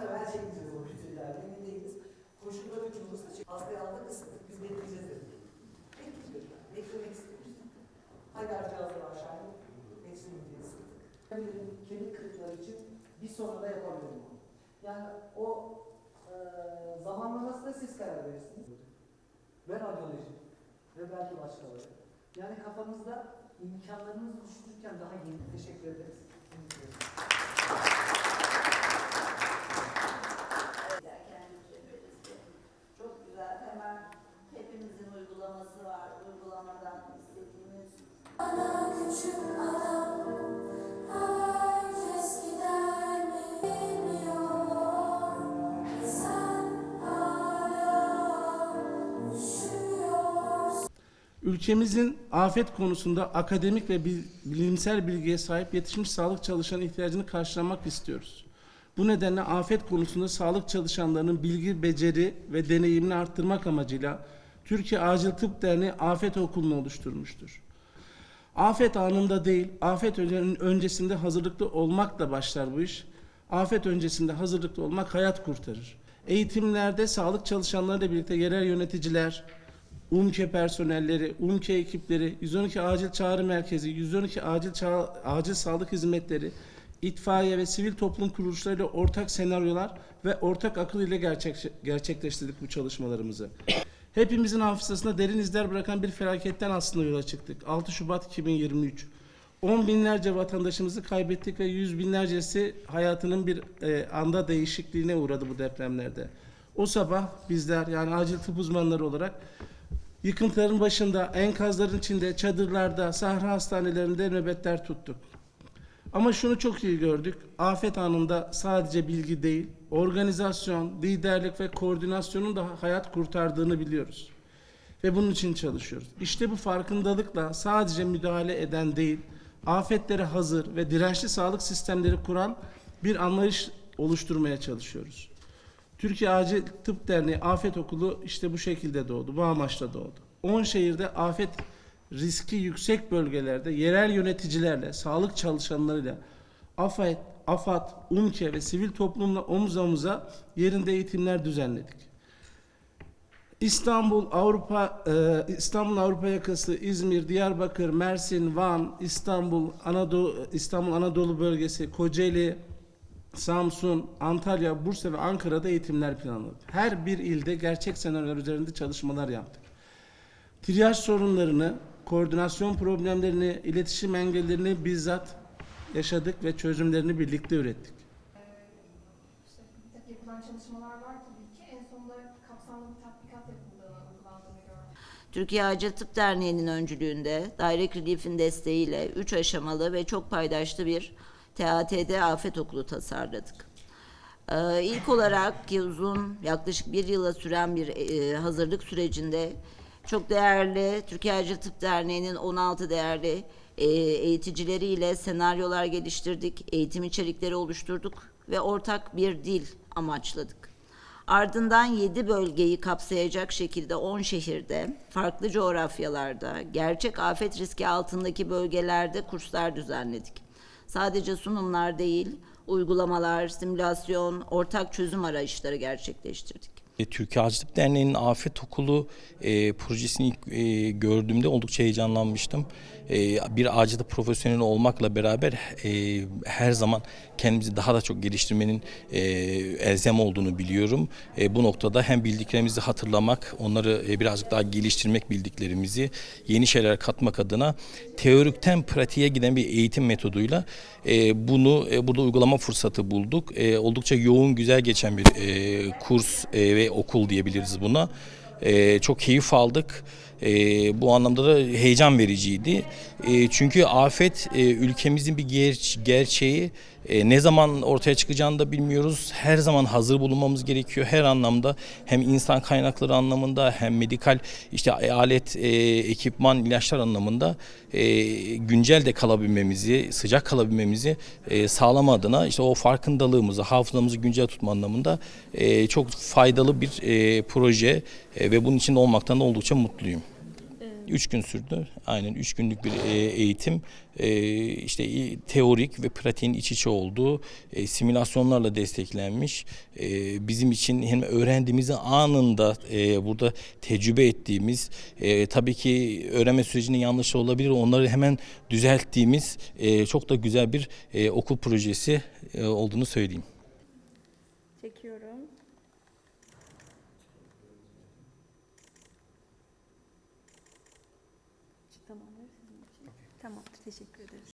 muhtemelen çekeceğiz o kriterlerle emin değiliz. Koşullar ucumuzda çünkü hastayı aldık ısıttık biz bekleyeceğiz dedik. Bekleyeceğiz. Beklemek istiyoruz. Hala cihazlar aşağı bekleyin diye ısıttık. Kemik, kırıkları için bir sonra da yapabilirim onu. Yani o e, zamanlamasına siz karar verirsiniz. Ve radyoloji ve belki başkaları. Yani kafanızda imkanlarınız düşünürken daha yeni teşekkür ederiz. Derken Ülkemizin afet konusunda akademik ve bil- bilimsel bilgiye sahip yetişmiş sağlık çalışanı ihtiyacını karşılamak istiyoruz. Bu nedenle afet konusunda sağlık çalışanlarının bilgi, beceri ve deneyimini arttırmak amacıyla Türkiye Acil Tıp Derneği Afet Okulu'nu oluşturmuştur. Afet anında değil, afet önce- öncesinde hazırlıklı olmakla başlar bu iş. Afet öncesinde hazırlıklı olmak hayat kurtarır. Eğitimlerde sağlık çalışanlarıyla birlikte yerel yöneticiler, UMKE personelleri, UMKE ekipleri, 112 Acil Çağrı Merkezi, 112 Acil Ça- Acil Sağlık Hizmetleri, itfaiye ve sivil toplum kuruluşlarıyla ortak senaryolar ve ortak akıl ile gerçek, gerçekleştirdik bu çalışmalarımızı. Hepimizin hafızasında derin izler bırakan bir felaketten aslında yola çıktık. 6 Şubat 2023. 10 binlerce vatandaşımızı kaybettik ve yüz binlercesi hayatının bir e, anda değişikliğine uğradı bu depremlerde. O sabah bizler yani acil tıp uzmanları olarak yıkıntıların başında, enkazların içinde, çadırlarda, sahra hastanelerinde nöbetler tuttuk. Ama şunu çok iyi gördük. Afet anında sadece bilgi değil, organizasyon, liderlik ve koordinasyonun da hayat kurtardığını biliyoruz. Ve bunun için çalışıyoruz. İşte bu farkındalıkla sadece müdahale eden değil, afetlere hazır ve dirençli sağlık sistemleri kuran bir anlayış oluşturmaya çalışıyoruz. Türkiye Acil Tıp Derneği Afet Okulu işte bu şekilde doğdu, bu amaçla doğdu. 10 şehirde afet riski yüksek bölgelerde yerel yöneticilerle, sağlık çalışanlarıyla, AFAD, AFAD, UMKE ve sivil toplumla omuz omuza yerinde eğitimler düzenledik. İstanbul, Avrupa, e, İstanbul Avrupa yakası, İzmir, Diyarbakır, Mersin, Van, İstanbul, Anadolu, İstanbul Anadolu bölgesi, Kocaeli, Samsun, Antalya, Bursa ve Ankara'da eğitimler planladık. Her bir ilde gerçek senaryolar üzerinde çalışmalar yaptık. Triyaj sorunlarını, koordinasyon problemlerini, iletişim engellerini bizzat yaşadık ve çözümlerini birlikte ürettik. İşte bir takım yapılan çalışmalar var tabii ki. En sonunda kapsamlı bir tatbikat yapıldığını, uygulandığını gördük. Türkiye Acil Tıp Derneği'nin öncülüğünde Direct Relief'in desteğiyle 3 aşamalı ve çok paydaşlı bir TATD afet okulu tasarladık. Ee, ilk olarak uzun yaklaşık bir yıla süren bir e, hazırlık sürecinde çok değerli Türkiye Acil Tıp Derneği'nin 16 değerli e, eğiticileriyle senaryolar geliştirdik, eğitim içerikleri oluşturduk ve ortak bir dil amaçladık. Ardından 7 bölgeyi kapsayacak şekilde 10 şehirde, farklı coğrafyalarda, gerçek afet riski altındaki bölgelerde kurslar düzenledik. Sadece sunumlar değil, uygulamalar, simülasyon, ortak çözüm arayışları gerçekleştirdik. Türkiye Tıp Derneği'nin Afet Okulu e, projesini ilk, e, gördüğümde oldukça heyecanlanmıştım. E, bir acil tıp profesyoneli olmakla beraber e, her zaman kendimizi daha da çok geliştirmenin e, elzem olduğunu biliyorum. E, bu noktada hem bildiklerimizi hatırlamak, onları e, birazcık daha geliştirmek bildiklerimizi, yeni şeyler katmak adına teorikten pratiğe giden bir eğitim metoduyla e, bunu e, burada uygulama fırsatı bulduk. E, oldukça yoğun, güzel geçen bir e, kurs e, ve okul diyebiliriz buna. E, çok keyif aldık. E, bu anlamda da heyecan vericiydi. E, çünkü afet e, ülkemizin bir ger- gerçeği. E, ne zaman ortaya çıkacağını da bilmiyoruz. Her zaman hazır bulunmamız gerekiyor her anlamda. Hem insan kaynakları anlamında hem medikal işte alet, e, ekipman, ilaçlar anlamında e, güncel de kalabilmemizi, sıcak kalabilmemizi e, sağlama adına işte o farkındalığımızı, hafızamızı güncel tutma anlamında e, çok faydalı bir e, proje e, ve bunun içinde olmaktan da oldukça mutluyum. Üç gün sürdü. Aynen üç günlük bir e, eğitim. E, işte teorik ve pratiğin iç içe olduğu e, simülasyonlarla desteklenmiş. Bizim için hem öğrendiğimizi anında burada tecrübe ettiğimiz, tabii ki öğrenme sürecinin yanlışı olabilir. Onları hemen düzelttiğimiz çok da güzel bir okul projesi olduğunu söyleyeyim. Çekiyorum. Tamamdır sizin için. Tamamdır. Teşekkür ederiz.